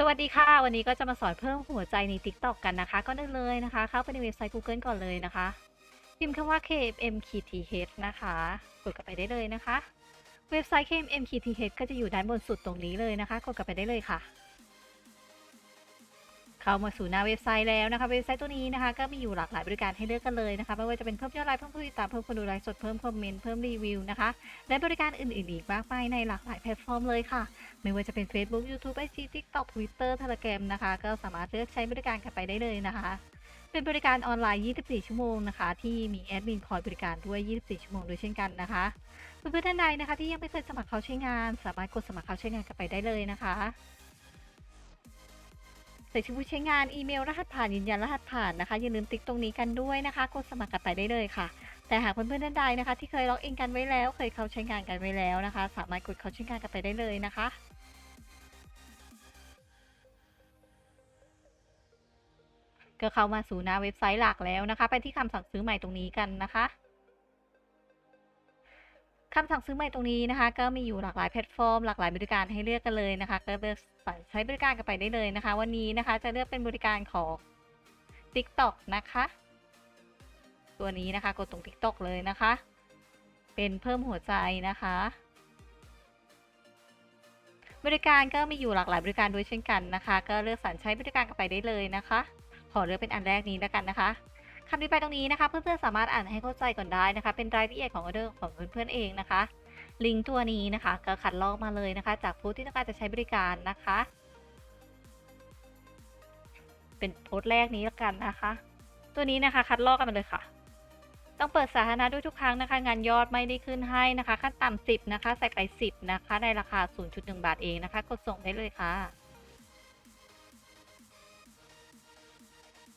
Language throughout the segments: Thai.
สวัสดีค่ะ วันนี้ก็จะมาสอนเพิ่มหัวใจใน TikTok กันนะคะ ก็ได้เลยนะคะ เข้าไปในเว็บไซต์ Google ก่อนเลยนะคะ พิมพ์คำว่า KMKTH นะคะ กดกลับไปได้เลยนะคะ เว็บไซต์ KMKTH ก็จะอยู่ด้านบนสุดตรงนี้เลยนะคะ กดกลับไปได้เลยค่ะ เข้ามาสู่หน้าเว็บไซต์แล้วนะคะ เว็บไซต์ตัวนี้นะคะ ก็มีอยู่หลากหลายบริการให้เลือกกันเลยนะคะ ไม่ว่าจะเป็นเพิ่มยอดไลค์เพิ่มผู้ติดตามเพิ่มคนดูไลฟ์สดเพิ่มคอมเมนต์เพิ่มรีวิวนะคะ และบริการอื่นๆอีกมากมายในหลากหลายแพลตฟอร์มเลยค่ะ ไม่ว่าจะเป็น Facebook YouTube IG TikTok Twitter Telegram นะคะ ก็สามารถเลือกใช้บริการกันไปได้เลยนะคะ เป็นบริการออนไลน์ 24 ชั่วโมงนะคะ ที่มีแอดมินคอยบริการด้วย 24 ชั่วโมงด้วยเช่นกันนะคะ เพื่อนๆท่านใดนะคะ ที่ยังไม่เคยสมัครเข้าใช้งาน สามารถกดสมัครเข้าใช้งานกันไปได้เลยนะคะ ใส่ชื่อผู้ใช้งานอีเมลรหัสผ่านยืนยันรหัสผ่านนะคะอย่าลืมติ๊กตรงนี้กันด้วยนะคะกดสมัครกันไปได้เลยค่ะ แต่หากเพื่อนๆท่านใดนะคะ ที่เคยล็อกอินกันไว้แล้ว เคยเข้าใช้งานกันไว้แล้วนะคะ สามารถกดเข้าใช้งานกันไปได้เลยนะคะก็เข้ามาสู่หน้าเว็บไซต์หลักแล้วนะคะ ไปที่คำสั่งซื้อใหม่ตรงนี้กันนะคะ คำสั่งซื้อใหม่ตรงนี้นะคะ ก็มีอยู่หลากหลายแพลตฟอร์มหลากหลายบริการให้เลือกกันเลยนะคะ ก็เลือกใช้บริการกันไปได้เลยนะคะ วันนี้นะคะจะเลือกเป็นบริการของ TikTok นะคะ ตัวนี้นะคะกดตรง TikTok เลยนะคะ เป็นเพิ่มหัวใจนะคะ บริการก็มีอยู่หลากหลายบริการด้วยเช่นกันนะคะ ก็เลือกสรรใช้บริการกันไปได้เลยนะคะ ขอเลือกเป็นอันแรกนี้แล้วกันนะคะ คำอธิบายตรงนี้นะคะ เพื่อนๆสามารถอ่านให้เข้าใจก่อนได้นะคะ เป็นรายละเอียดของออเดอร์ของเพื่อนๆเองนะคะ ลิงก์ตัวนี้นะคะก็คัดลอกมาเลยนะคะ จากผู้ที่ต้องการจะใช้บริการนะคะ เป็นโพสต์แรกนี้แล้วกันนะคะ ตัวนี้นะคะคัดลอกกันมาเลยค่ะ ต้องเปิดสาธารณะด้วยทุกครั้งนะคะ งานยอดไม่ได้ขึ้นให้นะคะ ขั้นต่ำ10นะคะ ใส่ไป 10 นะคะ ในราคา 0.1 บาทเองนะคะ กดส่งได้เลยค่ะ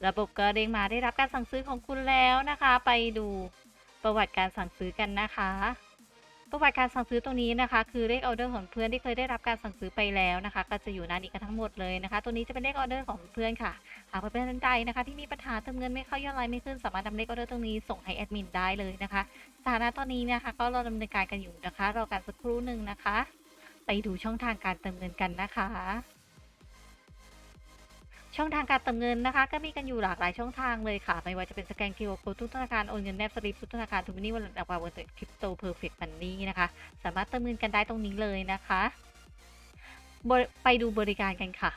ระบบก็เด้งมาได้รับการสั่งซื้อของคุณแล้วนะคะ ไปดูประวัติการสั่งซื้อกันนะคะ ประวัติการสั่งซื้อตรงนี้นะคะ คือเลขออเดอร์ของเพื่อนที่เคยได้รับการสั่งซื้อไปแล้วนะคะ ก็จะอยู่หน้านี้กันทั้งหมดเลยนะคะ ตัวนี้จะเป็นเลขออเดอร์ของเพื่อนค่ะหากเพื่อนท่านใดนะคะ ที่มีปัญหาเติมเงินไม่เข้ายอดไลน์ไม่ขึ้นสามารถนำเลขออเดอร์ตรงนี้ส่งให้แอดมินได้เลยนะคะสถานะตอนนี้นะคะก็รอดำเนินการกันอยู่นะคะรอการสักครู่หนึ่งนะคะ ไปดูช่องทางการเติมเงินกันนะคะ ช่องทางการเติมเงินนะคะ ก็มีกันอยู่หลากหลายช่องทางเลยค่ะ ไม่ว่าจะเป็นสแกน QR Code ทุกธนาคาร โอนเงินแนบสลิปทุกธนาคารทูมินี่วันละวาวันคริปโตเพอร์เฟกต์มันนี่นะคะ สามารถเติมเงินกันได้ตรงนี้เลยนะคะ ไปดูบริการกันค่ะ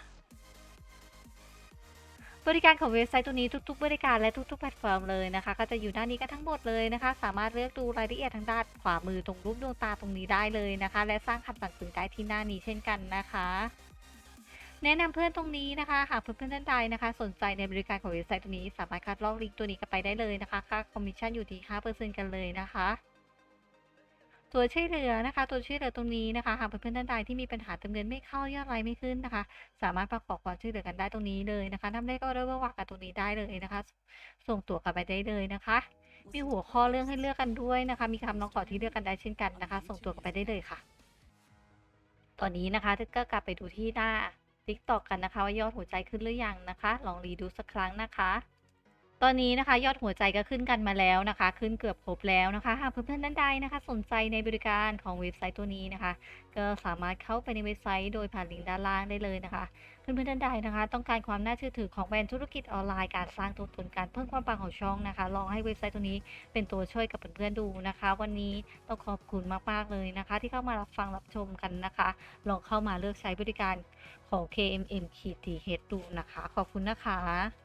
บริการของเว็บไซต์ตัวนี้ทุก ๆ บริการและทุก ๆ แพลตฟอร์มเลยนะคะ ก็จะอยู่ด้านนี้กันทั้งหมดเลยนะคะ สามารถเลือกดูรายละเอียดทางด้านขวามือตรงรูปดวงตาตรงนี้ได้เลยนะคะ และสร้างคำสั่งซื้อได้ที่หน้านี้เช่นกันนะคะ แนะนำเพื่อนตรงนี้นะคะหากเพื่อนๆท่านใดนะคะ สนใจในบริการของเว็บไซต์ตัวนี้ สามารถคัดลอกลิงก์ตัวนี้กันไปได้เลยนะคะ ค่าคอมมิชชั่นอยู่ที่5%กันเลยนะคะตัวช่วยเหลือนะคะ ตัวช่วยเหลือตรงนี้นะคะหากเพื่อนๆท่านใดที่มีปัญหาเติมเงินไม่เข้ายอดไลน์ไม่ขึ้นนะคะ สามารถประกอบความช่วยเหลือกันได้ตรงนี้เลยนะคะนำเลขออเดอร์มวางกันตรงนี้ได้เลยนะคะ ส่งตัวกลับไปได้เลยนะคะ มีหัวข้อเรื่องให้เลือกกันด้วยนะคะ มีคำน้องขอที่เลือกกันได้เช่นกันนะคะ ส่งตัวกลับไปได้เลยค่ะ ตอนนี้นะคะก็กลับไปดูที่หน้า TikTok กันนะคะว่ายอดหัวใจขึ้นหรือยังนะคะ ลองรีดูสักครั้งนะคะ ตอนนี้นะคะยอดหัวใจก็ขึ้นกันมาแล้วนะคะ ขึ้นเกือบครบแล้วนะคะ หากเพื่อนๆท่านใดนะคะ สนใจในบริการของเว็บไซต์ตัวนี้นะคะ ก็สามารถเข้าไปในเว็บไซต์โดยผ่านลิงก์ด้านล่างได้เลยนะคะ เพื่อนๆท่านใดนะคะ ต้องการความน่าเชื่อถือของแบรนด์ธุรกิจออนไลน์การสร้างตัวตนการเพิ่มความปังของช่องนะคะ ลองให้เว็บไซต์ตัวนี้เป็นตัวช่วยกับเพื่อนๆดูนะคะ วันนี้ต้องขอบคุณมากๆเลยนะคะ ที่เข้ามารับฟังรับชมกันนะคะ ลองเข้ามาเลือกใช้บริการของ KMM KTH ดูนะคะ ขอบคุณนะคะ